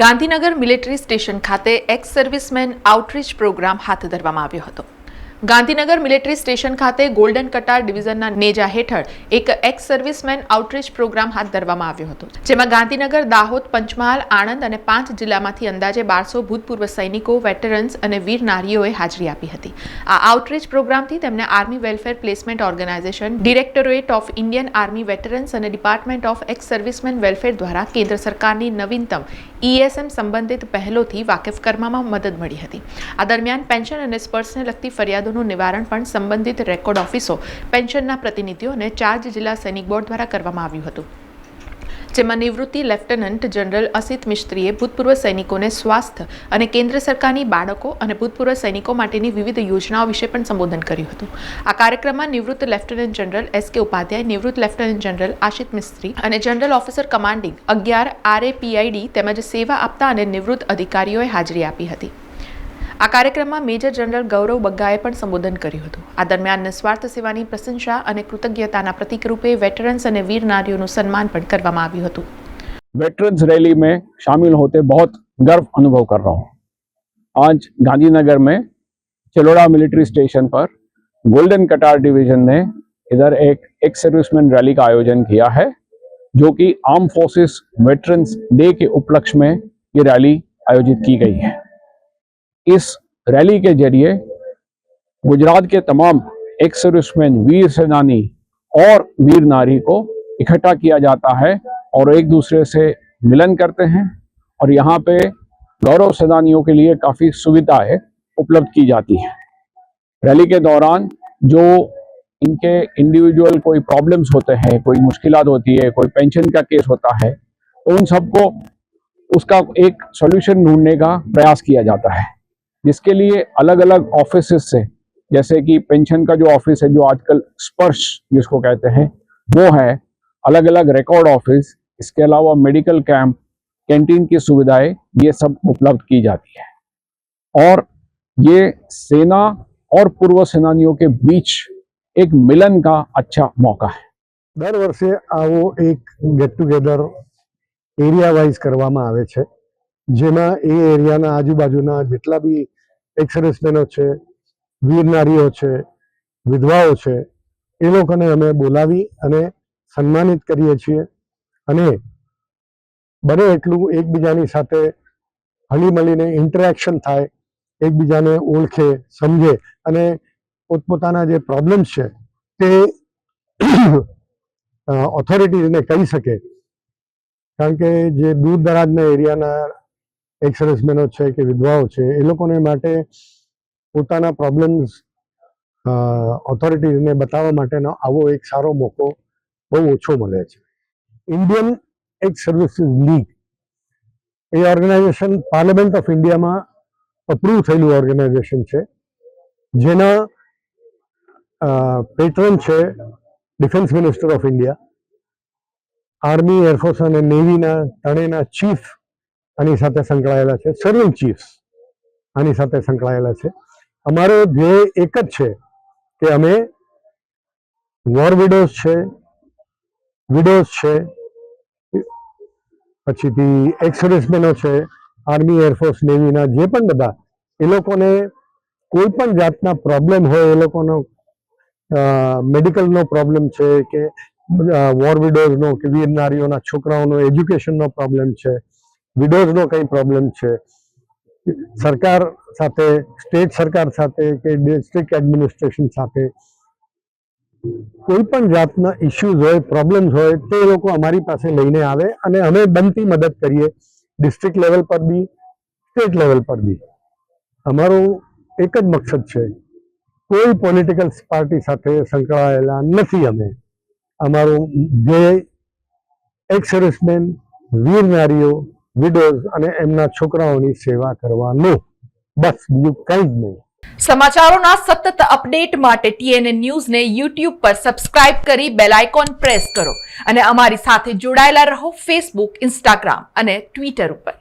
Gandhinagar military station ખાતે ex servicemen outreach programme હાથ ધરવામાં આવ્યો હતો. ગાંધીનગર મિલિટરી સ્ટેશન ખાતે ગોલ્ડન કટાર ડિવિઝનના નેજા હેઠળ એક એક્સ સર્વિસમેન આઉટરીચ પ્રોગ્રામ હાથ ધરવામાં આવ્યો હતો. જેમાં ગાંધીનગર, દાહોદ, પંચમહાલ, આણંદ અને પાંચ જિલ્લામાંથી અંદાજે બારસો ભૂતપૂર્વ સૈનિકો વેટરન્સ અને વીર નારીઓએ હાજરી આપી હતી. આ આઉટરીચ પ્રોગ્રામથી તેમને army welfare placement organisation directorate of Indian army veterans અને department of ex servicemen welfare દ્વારા કેન્દ્ર સરકારની નવીનતમ ઈએસએમ સંબંધિત પહેલોથી વાકેફ કરવામાં મદદ મળી હતી. આ દરમિયાન પેન્શન અને સ્પર્શને લગતી ફરિયાદોનું નિવારણ પણ સંબંધિત રેકોર્ડ ઓફિસો, પેન્શનના પ્રતિનિધિઓ અને ચાર્જ જિલ્લા સૈનિક બોર્ડ દ્વારા કરવામાં આવ્યું હતું. જેમાં નિવૃત્તિ લેફ્ટનન્ટ જનરલ અસિત મિસ્ત્રીએ ભૂતપૂર્વ સૈનિકોને સ્વાસ્થ્ય અને કેન્દ્ર સરકારની બાળકો અને ભૂતપૂર્વ સૈનિકો માટેની વિવિધ યોજનાઓ વિશે પણ સંબોધન કર્યું હતું. આ કાર્યક્રમમાં નિવૃત્ત લેફ્ટનન્ટ જનરલ એસ કે ઉપાધ્યાય, નિવૃત્ત લેફ્ટનન્ટ જનરલ આશિત મિસ્ત્રી અને જનરલ ઓફિસર કમાન્ડિંગ અગિયાર આરએપીઆઈડી તેમજ સેવા આપતા અને નિવૃત્ત અધિકારીઓએ હાજરી આપી હતી. આ કાર્યક્રમમાં મેજર જનરલ ગૌરવ બગ્ગાએ પણ સંબોધન કર્યું હતું આ દરમિયાન નિસ્વાર્થ સેવાની પ્રશંસા અને કૃતજ્ઞતાના પ્રતીક રૂપે વેટરન્સ અને વીર નારીઓનું સન્માન પણ કરવામાં આવ્યું હતું वेटरन्स रैली में शामिल होते बहुत गर्व अनुभव कर रहा हूँ आज गांधीनगर में चिलोड़ा मिलिट्री स्टेशन पर गोल्डन कटार डिवीजन ने इधर एक एक्स सर्विसमैन रैली का आयोजन किया है जो कि आर्म फोर्सेस वेटरन्स डे के उपलक्ष्य में ये रैली आयोजित की गई है इस रैली के ज़रिए गुजरात के तमाम एक्स सर्विसमैन वीर सेनानी और वीर नारी को इकट्ठा किया जाता है और एक दूसरे से मिलन करते हैं और यहाँ पे गौरव सेनानियों के लिए काफ़ी सुविधाएँ उपलब्ध की जाती हैं। रैली के दौरान जो इनके इंडिविजुअल कोई प्रॉब्लम्स होते हैं, कोई मुश्किलात होती है, कोई पेंशन का केस होता है तो उन सबको उसका एक सॉल्यूशन ढूँढने का प्रयास किया जाता है। जिसके लिए अलग अलग ऑफिस से जैसे कि पेंशन का जो ऑफिस है जो आजकल स्पर्श जिसको कहते हैं वो है अलग अलग रिकॉर्ड ऑफिस इसके अलावा मेडिकल कैंप कैंटीन की सुविधाएं ये सब उपलब्ध की जाती है और ये सेना और पूर्व सेनानियों के बीच एक मिलन का अच्छा मौका है દર વર્ષે આવો એક ગેટ ટુગેધર એરિયા વાઇઝ કરવામાં આવે છે જેમાં એ એરિયાના આજુબાજુના જેટલા બી એક્સ સર્વિસમેનો છે, વીર નારીઓ છે, વિધવાઓ છે, એ લોકોને અમે બોલાવી અને સન્માનિત કરીએ છીએ અને બને એટલું એકબીજાની સાથે હળીમળીને ઇન્ટરેક્શન થાય, એકબીજાને ઓળખે, સમજે અને પોતપોતાના જે પ્રોબ્લેમ્સ છે તે ઓથોરિટીઝને કહી શકે. કારણ કે જે દૂર દરાજના એરિયાના એક્સ સર્વિસમેનો છે કે વિધવાઓ છે, એ લોકોને માટે પોતાના પ્રોબ્લેમ્સ ઓથોરિટીઝને બતાવવા માટેનો આવો એક સારો મોકો બહુ ઓછો મળે છે. ઇન્ડિયન એક સર્વિસીસ લીગ એ ઓર્ગેનાઇઝેશન પાર્લામેન્ટ ઓફ ઇન્ડિયામાં અપ્રૂવ થયેલું ઓર્ગેનાઇઝેશન છે, જેના પેટ્રન છે defence minister of India army air force અને નેવીના ત્રણેયના ચીફ આની સાથે સંકળાયેલા છે. સર્વિંગ ચીફ્સ આની સાથે સંકળાયેલા છે. અમારો ધ્યેય એક જ છે કે અમે વોર વિડોઝ છે વિડોઝ છે, પછીથી એક્સ સર્વિસમેનો છે આર્મી એરફોર્સ નેવીના જે પણ બધા, એ લોકોને કોઈ પણ જાતના પ્રોબ્લેમ હોય, એ લોકોનો મેડિકલનો પ્રોબ્લેમ છે કે વોર વિડોઝનો કે વીર નારીઓના છોકરાઓનો એજ્યુકેશનનો પ્રોબ્લેમ છે વિડોઝનો કંઈ પ્રોબ્લેમ છે? સરકાર સાથે, સ્ટેટ સરકાર સાથે કે ડિસ્ટ્રિક્ટ એડમિનિસ્ટ્રેશન સાથે કોઈ પણ જાતના ઇશ્યુઝ હોય પ્રોબ્લેમ્સ હોય, તે લોકો અમારી પાસે લઈને આવે અને અમે બનતી મદદ કરીએ. ડિસ્ટ્રિક્ટ લેવલ પર બી સ્ટેટ લેવલ પર બી. અમારું એક જ મકસદ છે. કોઈ પોલિટિકલ પાર્ટી સાથે સંકળાયેલા નથી અમે. અમારું ધ્યેય એક્સ સર્વિસમેન વીર નારીઓ વિડોઝ અને એમના છોકરાઓની સેવા કરવાનું. બસ, બીજું કંઈ જ નહીં. સમાચારોના સતત અપડેટ માટે ટીએનએ ન્યૂઝને યુટ્યુબ પર સબસ્ક્રાઇબ કરી બેલ આઇકોન પ્રેસ કરો અને અમારી સાથે જોડાયેલા રહો ફેસબુક, ઇન્સ્ટાગ્રામ અને ટ્વિટર ઉપર.